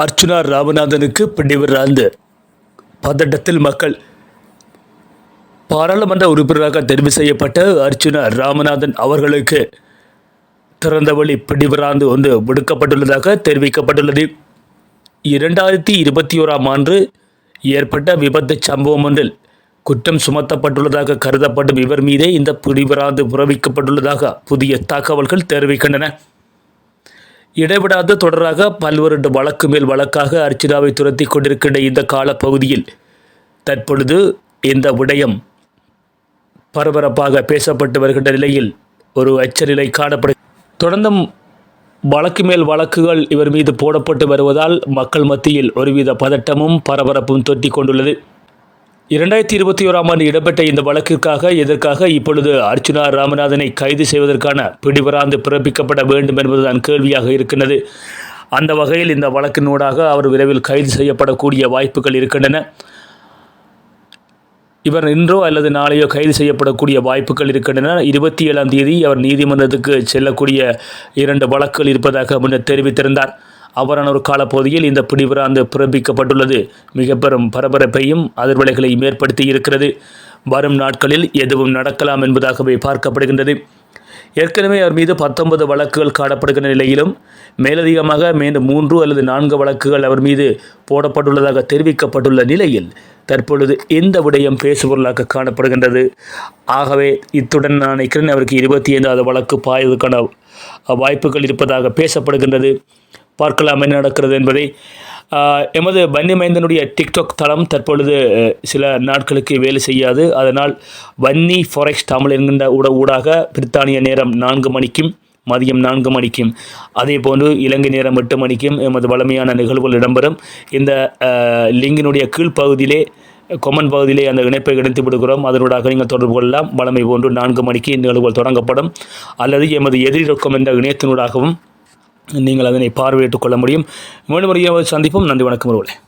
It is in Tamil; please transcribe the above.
அர்ச்சுனா ராமநாதனுக்கு பிடிவிராந்து பதட்டத்தில் மக்கள் பாராளுமன்ற உறுப்பினராக தெரிவு செய்யப்பட்ட அர்ச்சுனா ராமநாதன் அவர்களுக்கு திறந்தவழி பிடிவிராந்து ஒன்று விடுக்கப்பட்டுள்ளதாக தெரிவிக்கப்பட்டுள்ளது. இரண்டாயிரத்தி இருபத்தி ஓராம் ஆண்டு ஏற்பட்ட விபத்து சம்பவம் ஒன்றில் குற்றம் சுமத்தப்பட்டுள்ளதாக கருதப்படும் இவர் மீதே இந்த பிடிவிராந்து புறவிக்கப்பட்டுள்ளதாக புதிய தகவல்கள் தெரிவிக்கின்றன. இடைவிடாது தொடராக பல்வேறு வழக்கு மேல் வழக்காக அர்ச்சிதாவை துரத்தி கொண்டிருக்கின்ற இந்த காலப்பகுதியில் தற்பொழுது இந்த விடயம் பரபரப்பாக பேசப்பட்டு வருகின்ற நிலையில் ஒரு அச்சநிலை காணப்படு தொடர்ந்தும் வழக்கு மேல் வழக்குகள் இவர் மீது போடப்பட்டு வருவதால் மக்கள் மத்தியில் ஒருவித பதட்டமும் பரபரப்பும் தொத்தி கொண்டுள்ளது. இரண்டாயிரத்தி இருபத்தி ஓராம் ஆண்டு இடம்பெற்ற இந்த வழக்கிற்காக எதற்காக இப்பொழுது அர்ச்சுனா ராமநாதனை கைது செய்வதற்கான பிடிவராந்து பிறப்பிக்கப்பட வேண்டும் என்பதுதான் கேள்வியாக இருக்கின்றது. அந்த வகையில் இந்த வழக்கினூடாக அவர் விரைவில் கைது செய்யப்படக்கூடிய வாய்ப்புகள் இருக்கின்றன. இவர் இன்றோ அல்லது நாளையோ கைது செய்யப்படக்கூடிய வாய்ப்புகள் இருக்கின்றன. இருபத்தி ஏழாம் தேதி அவர் நீதிமன்றத்துக்கு செல்லக்கூடிய இரண்டு வழக்குகள் இருப்பதாக முன்னர் தெரிவித்திருந்தார். அவரான ஒரு காலப்பகுதியில் இந்த பிடிபிராந்து பிறப்பிக்கப்பட்டுள்ளது. மிக பெரும் பரபரப்பையும் அதிர்வலைகளையும் ஏற்படுத்தி இருக்கிறது. வரும் நாட்களில் எதுவும் நடக்கலாம் என்பதாகவே பார்க்கப்படுகின்றது. ஏற்கனவே அவர் மீது பத்தொன்பது வழக்குகள் காணப்படுகின்ற நிலையிலும் மேலதிகமாக மேலும் மூன்று அல்லது நான்கு வழக்குகள் அவர் மீது போடப்பட்டுள்ளதாக தெரிவிக்கப்பட்டுள்ள நிலையில் தற்பொழுது இந்த விடயம் பேசுபொருளாக காணப்படுகின்றது. ஆகவே இத்துடன் நான் நினைக்கிறேன் அவருக்கு இருபத்தி ஐந்தாவது வழக்கு பாய்வதற்கான வாய்ப்புகள் இருப்பதாக பேசப்படுகின்றது. பார்க்கலாம் என்ன நடக்கிறது என்பதை எமது வன்னி மைந்தனுடைய டிக்டாக் தளம் தற்பொழுது சில நாட்களுக்கு வேலை செய்யாது. அதனால் வன்னி ஃபாரெக்ஸ் தமிழ் என்கின்ற ஊட ஊடாக பிரித்தானிய நேரம் நான்கு மணிக்கும் மதியம் நான்கு மணிக்கும் அதே போன்று இலங்கை நேரம் எட்டு மணிக்கும் எமது வளமையான நிகழ்வுகள் இடம்பெறும். இந்த லிங்கினுடைய கீழ்ப்பகுதியிலே கொமன் பகுதியிலே அந்த இணைப்பை இணைத்து விடுகிறோம். அதனூடாக நீங்கள் தொடர்பு கொள்ளலாம். வளமை போன்று நான்கு மணிக்கு நிகழ்வுகள் தொடங்கப்படும். அல்லது எமது எதிரி ரொக்கம் என்ற இணையத்தினூடாகவும் நீங்கள் அதனை பார்வையிட்டுக் கொள்ள முடியும். மீண்டும் ஒரு சந்திப்போம். நன்றி வணக்கம் உறவுகளே